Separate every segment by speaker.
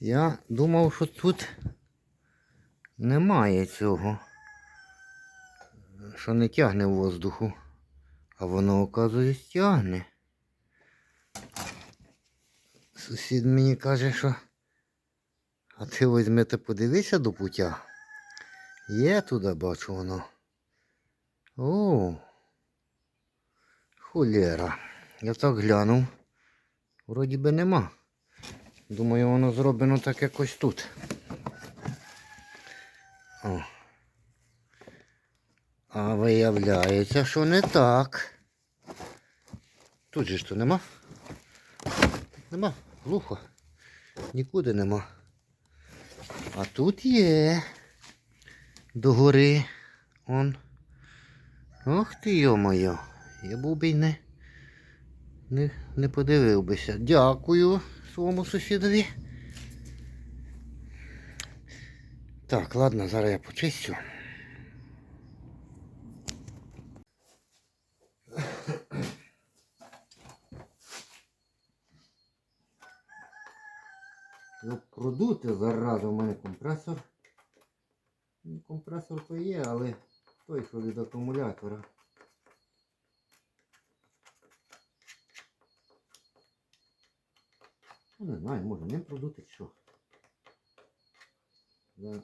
Speaker 1: Я думав, що тут немає цього, що не тягне в воздуху, а воно, оказується, тягне. Сусід мені каже, що а ти візьми та подивися до пуття. Є туди, бачу воно. О, холєра. Я так глянув. Вроді би нема. Думаю, воно зроблено так якось тут. О. А виявляється, що не так. Тут же ж то нема. Нема, глухо. Нікуди нема. А тут є. Догори. Он. Ох ти йо-моє. Я був би й не, не, не подивив бися. Дякую своєму сусідові. Так, ладно, зараз я почистю. Ну, продути зараза, у мене компресор. Ну, Компресор то є, але той, що від акумулятора. Ну, не знаю, може ним продути що. Да.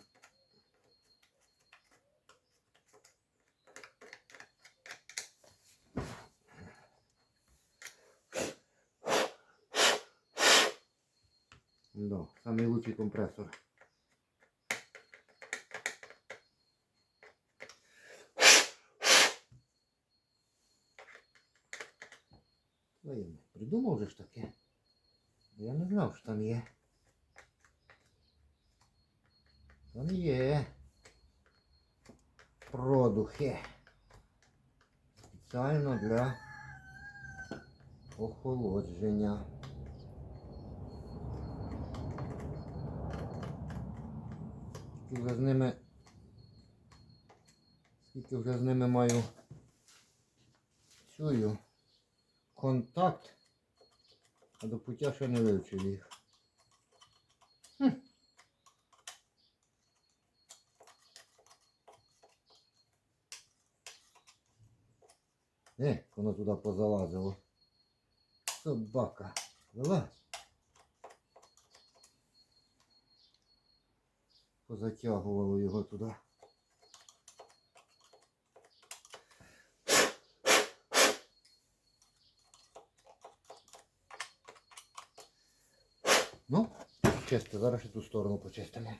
Speaker 1: Да, самый лучший компрессор. Ой, Придумав же ж таке. Я не знав, що там є. Там є. Продухи. Спеціально для охолодження. Скільки вже з ними. Скільки вже з ними маю чую контакт, а до пуття ще не вивчив їх. Хм. Е, воно туди позалазило. Собака. Вилазь. Позатягувало його туди. Ну, чисто, зараз і ту сторону почистимо.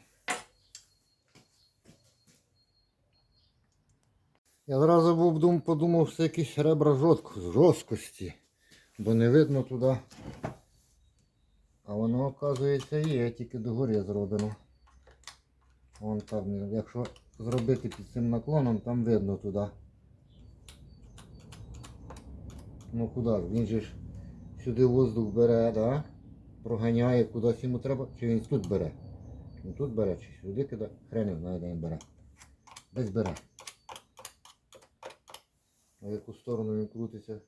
Speaker 1: Я одразу був подумав, що якісь ребра жорстко, жорсткості, бо не видно туди. А воно, оказується, є, тільки догорі зроблено. Вон там, якщо зробити під цим наклоном, там видно туди. Ну куди? ж, Він же ж сюди воздух бере, да? Проганяє кудись йому треба, чи він тут бере. Він тут бере, чи сюди кидає, хрен знає, де він бере. Десь бере. А в яку сторону він крутиться,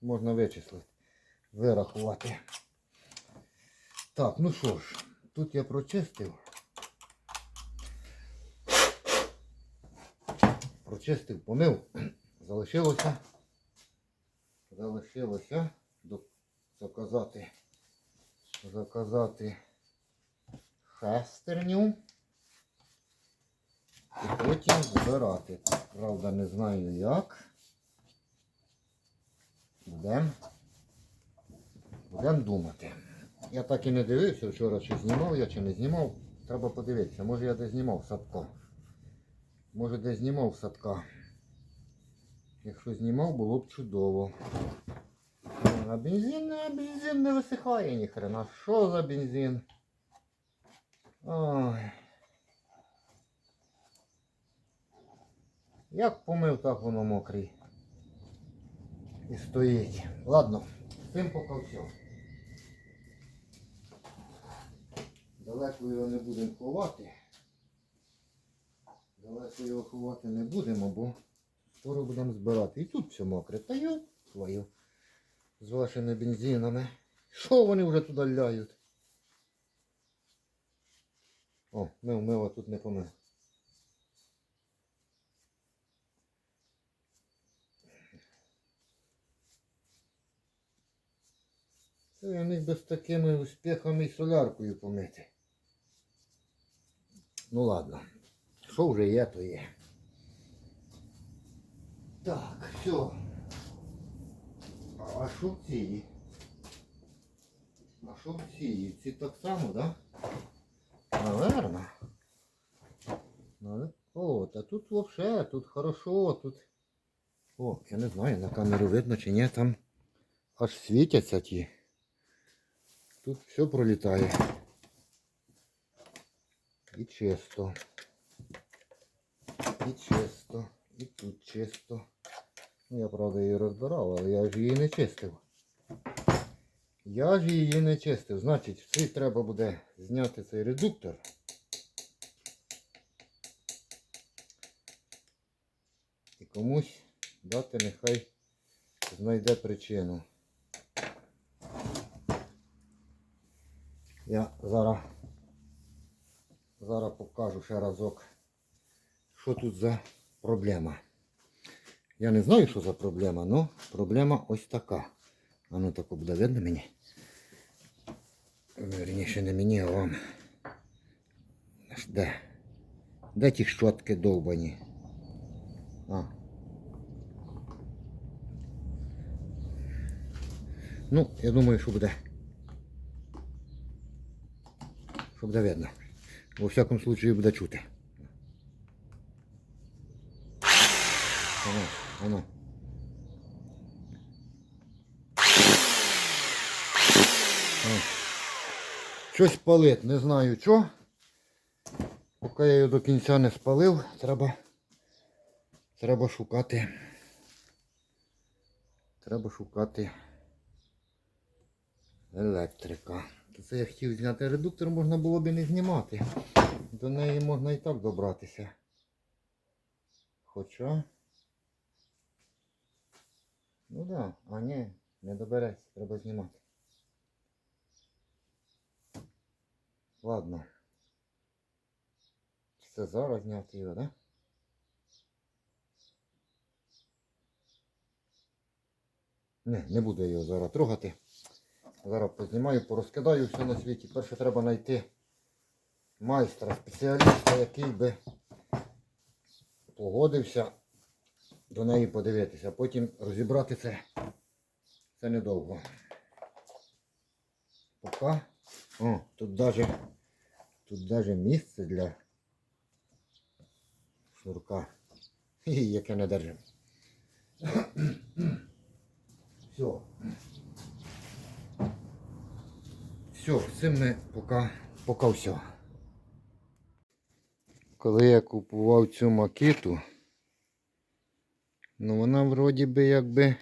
Speaker 1: можна вичислити, вирахувати. Так, ну що ж, тут я прочистив. Прочистив, помив. Залишилося. Залишилося до- заказати. Шестерню. І потім збирати. Правда, не знаю як. Будемо будем думати. Я так і не дивився вчора, чи знімав я, чи не знімав. Треба подивитися. Може я десь знімав садко. Може десь знімав садка. Якщо знімав, було б чудово. А бензин, а бензин не висихає ніхрена. Що за бензин? Ой. Як помив, так воно мокрий. І стоїть. Ладно, з цим поки все. Далеко його не будемо ховати. Далеко його ховати не будемо, бо скоро будемо збирати. І тут все мокре. Та йо твою. З вашими бензинами. Що вони вже туди ляють? О, мив, мив, тут не помив. Це я міг би з такими успіхами і соляркою помити. Ну ладно. Що вже є, то є. Так, все. А а що ці? А що ці? Так само, да? Наверно. О, та тут вообще, тут хорошо, тут. О, я не знаю, на камеру видно чи ні, там аж світяться ті. Тут все пролітає. І чисто. І чисто. І тут чисто. Я правда її розбирав, але я ж її не чистив. Я ж її не чистив. Значить, в цей треба буде зняти цей редуктор. І комусь дати нехай знайде причину. Я зараз, зараз покажу ще разок, що тут за проблема. Я не знаю, що за проблема, але проблема ось така. А ну тако буде видно мені. Верніше не мені, а вам. Де? Де ті щотки довбані? А. Ну, я думаю, що буде. Що буде видно. Во всякому случаю буде чути. Ано, ано. О. Щось палить, не знаю що. Поки я його до кінця не спалив, треба, треба шукати. Треба шукати електрика. Це я хотів зняти редуктор, можна було б і не знімати. До неї можна і так добратися. Хоча. Ну да, а ні, не добереться, треба знімати. Ладно. Це зараз зняти його, да? Не, не буду я його зараз трогати. Зараз познімаю, порозкидаю все на світі. Перше треба знайти майстра, спеціаліста, який би погодився до неї подивитися. А потім розібрати це. Це недовго. Пока. О, тут даже, тут даже місце для шнурка. Яке не держим. Все. Все, цим ми поки, поки все. Коли я купував цю макету, ну вона вроді би якби.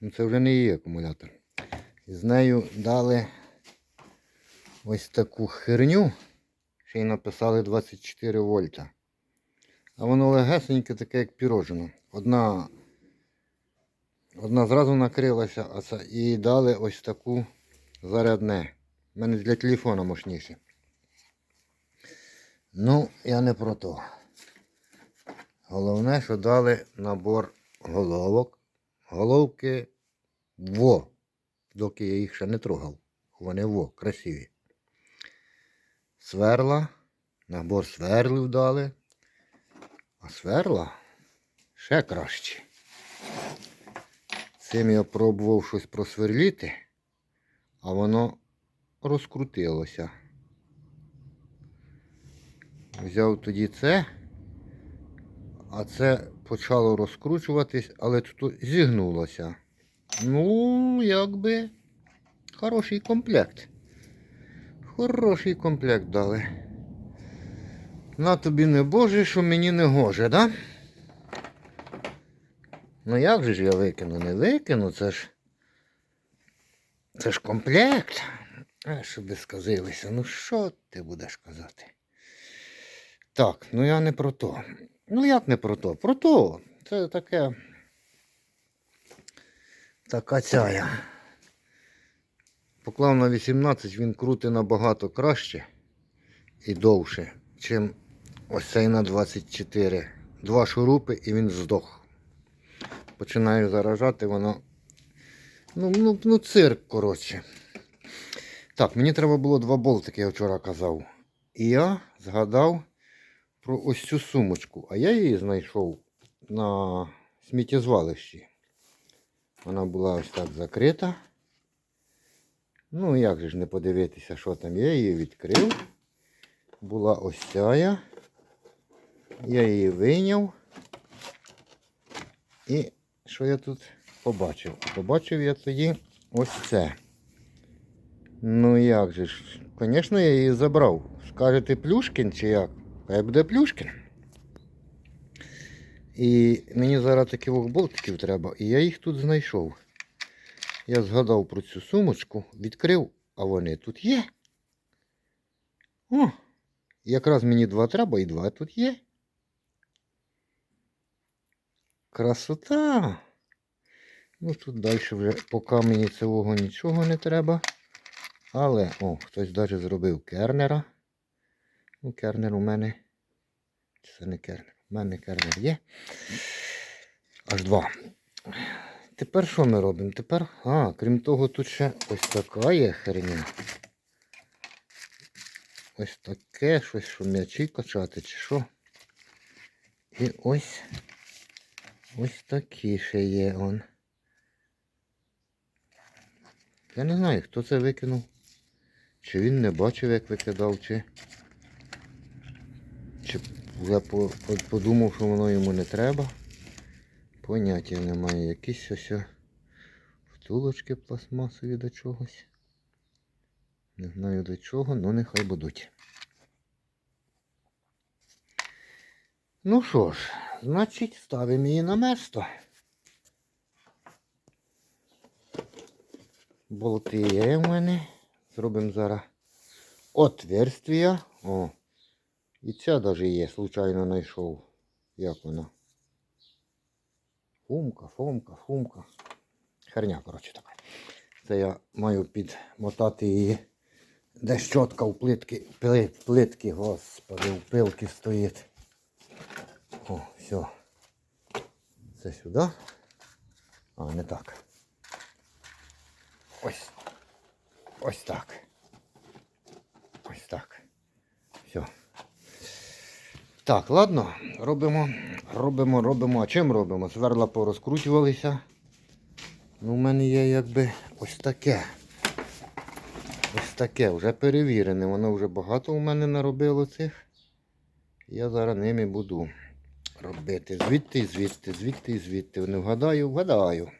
Speaker 1: Ну це вже не її акумулятор. І з нею дали ось таку херню. Ще й написали 24 вольта. А воно легесеньке, таке, як пірожено. Одна, одна зразу накрилася, а це, і дали ось таку зарядне. У мене для телефона мощніше. Ну, я не про то. Головне, що дали набор головок. Головки во. Доки я їх ще не трогав. Вони во, красиві. Сверла. Набор сверлів дали. А сверла ще краще. Цим я пробував щось просверліти, а воно розкрутилося. Взяв тоді це, а це почало розкручуватись, але тут зігнулося. Ну, якби хороший комплект. Хороший комплект дали. На тобі не боже, що мені не гоже, да? Ну як же ж я викину? Не викину, це ж. Це ж комплект. А, щоб сказилися. Ну що ти будеш казати? Так, ну я не про то. Ну як не про то? Про то. Це таке. Така ця. Поклав на 18, він крутить набагато краще і довше, чим ось цей на 24. Два шурупи і він здох. Починаю заражати, воно. Ну, ну, ну цирк, коротше. Так, мені треба було два болтики, я вчора казав. І я згадав про ось цю сумочку. А я її знайшов на сміттєзвалищі. Вона була ось так закрита. Ну, як же ж не подивитися, що там. Я її відкрив. Була ось ця. Я Я її вийняв. І що я тут побачив? Побачив я тоді ось це. Ну як же ж? Звісно, я її забрав. Скажете Плюшкін чи як? Хай буде Плюшкін. І мені зараз таких болтиків треба, і я їх тут знайшов. Я згадав про цю сумочку, відкрив, а вони тут є. О, якраз мені два треба і два тут є. Красота. Ну тут далі вже поки мені цього нічого не треба. Але, о, хтось навіть зробив кернера. Ну, кернер у мене. Чи це не кернер? У мене кернер є. Аж два. Тепер що ми робимо? Тепер, а, крім того, тут ще ось така є херня. Ось таке щось, що м'ячі качати, чи що. І ось ось такі ще є он. Я не знаю, хто це викинув. Чи він не бачив, як викидав, чи. По- подумав, що воно йому не треба. Поняття немає. Якісь ось втулочки пластмасові до чогось. Не знаю до чого, але нехай будуть. Ну що ж, значить, ставимо її на место. Болти є в мене. Зробимо зараз отверстия. О. І ця навіть є, случайно знайшов. Як вона? Фумка, фумка, фумка. Херня, коротше така. Це я маю підмотати її. Де щотка у плитки, плитки, господи, у пилки стоїть. О, все. Це сюди. А, не так. Ось. Ось так. Ось так. Так, ладно, робимо, робимо, робимо. А чим робимо? Сверла порозкручувалися. Ну, в мене є якби ось таке. Ось таке, вже перевірене. Воно вже багато у мене наробило цих. Я зараз ними буду робити. Звідти звідти, звідти звідти. Не вгадаю, вгадаю.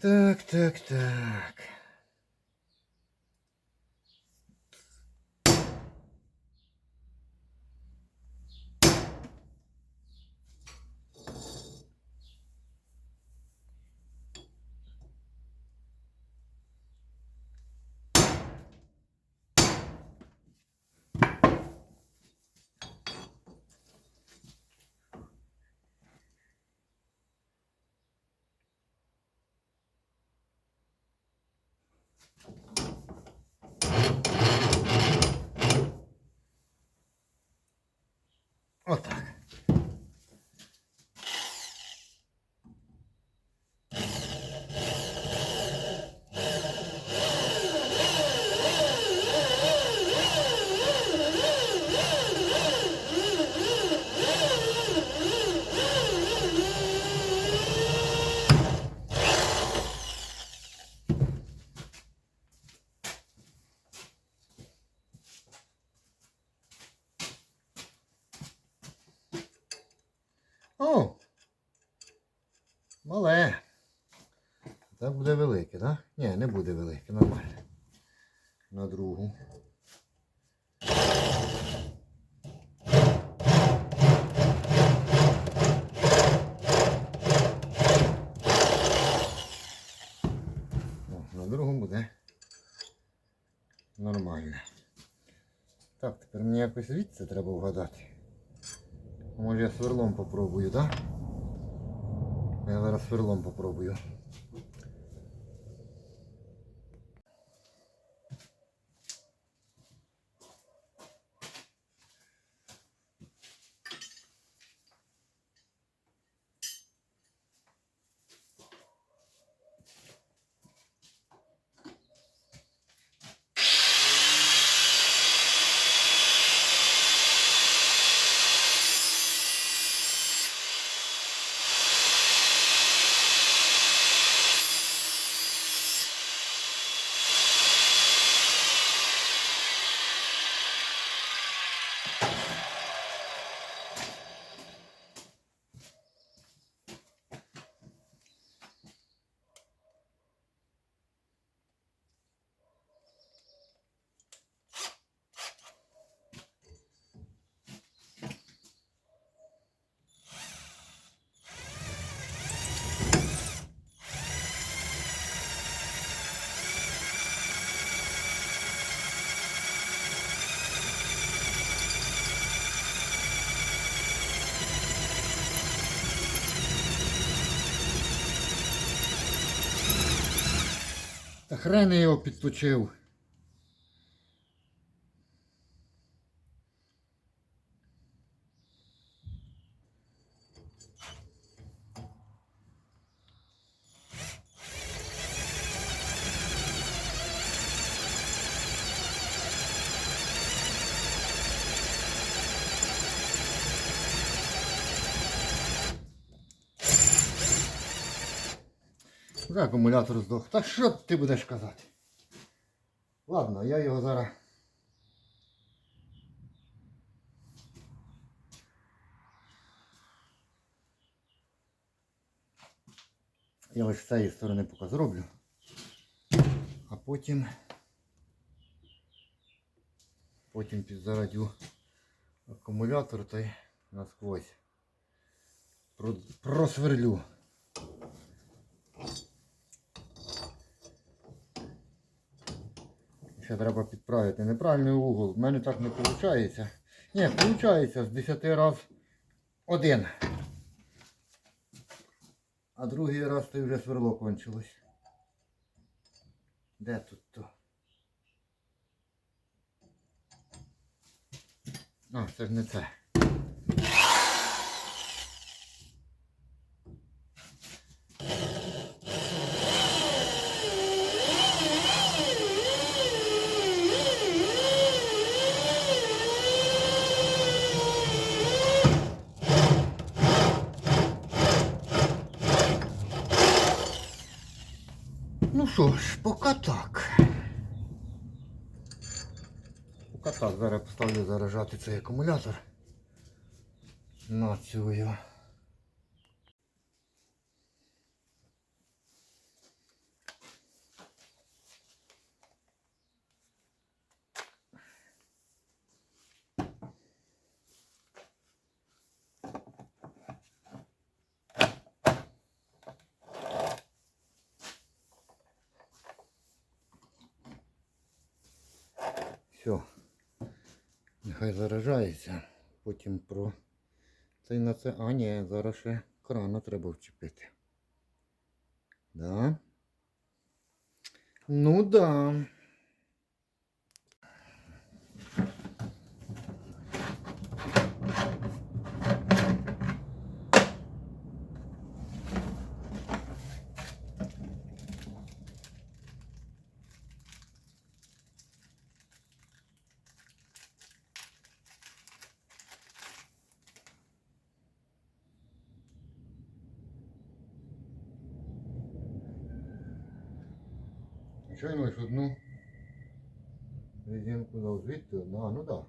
Speaker 1: Так, так, так. Отак. О! Мале. Так буде велике, так? Да? Ні, не буде велике, нормально. На другу. О, на другу буде нормально. Так, тепер мені якось звідси треба вгадати. Може я сверлом попробую? Да? Я зараз сверлом попробую. Хрен його підточив. Вже акумулятор здох. Та що ти будеш казати? Ладно, я його зараз. Я ось з цієї сторони поки зроблю. А потім. Потім підзарадю акумулятор та й насквозь. Про- Просверлю. Ще треба підправити. Неправильний угол. В мене так не виходить. Ні, виходить з 10 раз один. А другий раз то вже сверло кончилось. Де тут то? А, це ж не це. Ну що ж, поки так. Поки так, зараз поставлю заражати цей акумулятор. На цю. Все. Нехай заражається. Потім про цей на це. А, ні, зараз ще крана треба вчепити. Да? Ну да. Щойно лише одну резинку дав звідти, Ну а ну да.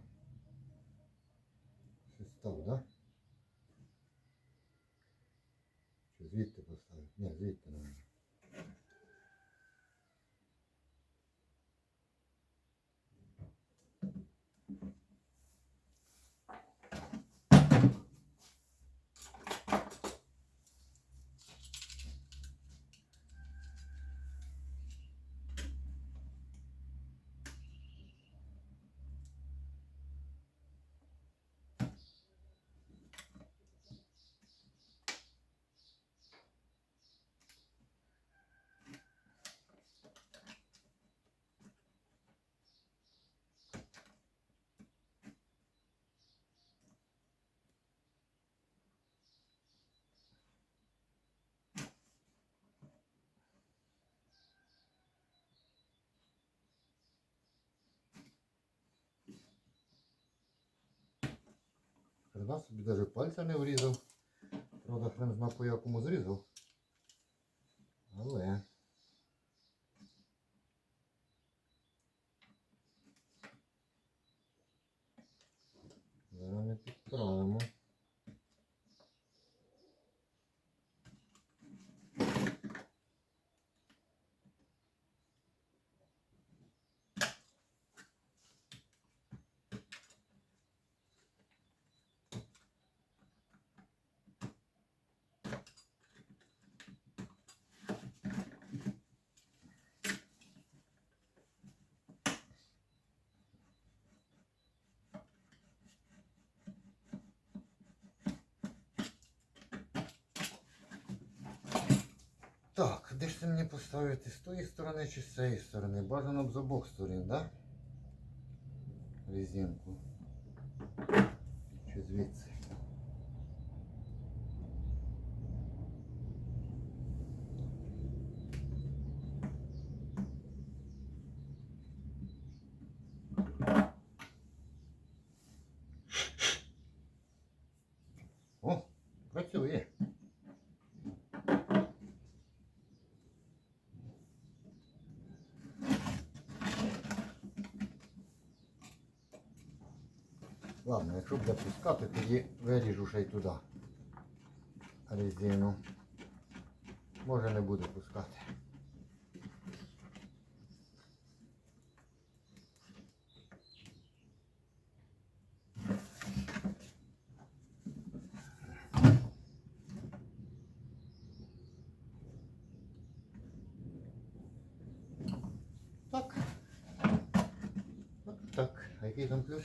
Speaker 1: Хрена собі навіть пальця не врізав. Правда, хрен зна по якому зрізав. Але. Зараз ми підправимо. Так, де ж це мені поставити? З тої сторони чи з цієї сторони? Бажано б з обох сторін, да? Резинку. Чи звідси? О, працює. Ладно, якщо буде пускати, тоді виріжу ще й туди резину. Може не буде пускати. Так, так. А який там ключ?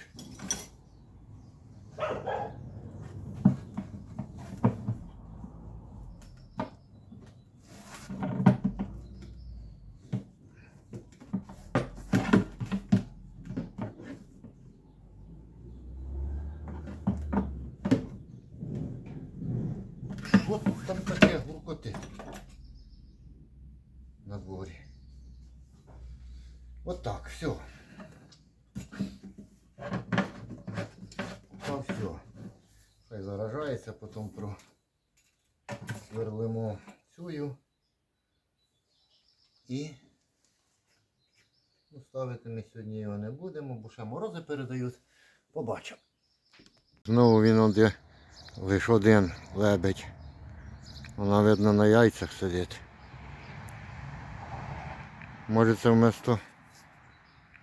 Speaker 1: От там таке гуркоти на дворі. От так, все. Та все. Хай заражається, потім про сверлимо цю і ну, ставити ми сьогодні його не будемо, бо ще морози передають. Побачимо. Знову він один, лише один лебедь. Вона видно на яйцях сидить. Може це вместо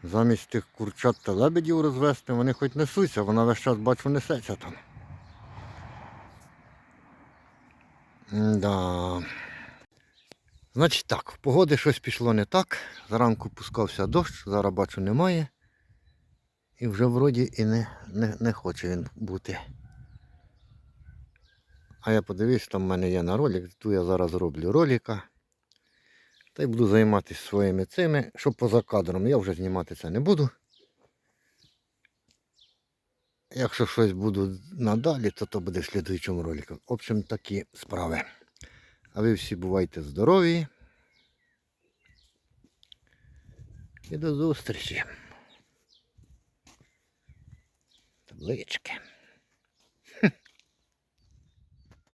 Speaker 1: замість тих курчат та лебедів розвести, вони хоч несуться, вона весь час бачу несеться там. Да. Значить так, погоди щось пішло не так. Зранку пускався дощ, зараз бачу немає. І вже вроді і не, не, не хоче він бути. А я подивився, там в мене є на ролик, тут я зараз роблю ролика. Та й буду займатися своїми цими, що поза кадром. Я вже знімати це не буду. Якщо щось буду надалі, то то буде в слідуючому ролику. В общем, такі справи. А ви всі бувайте здорові. І до зустрічі. Таблички.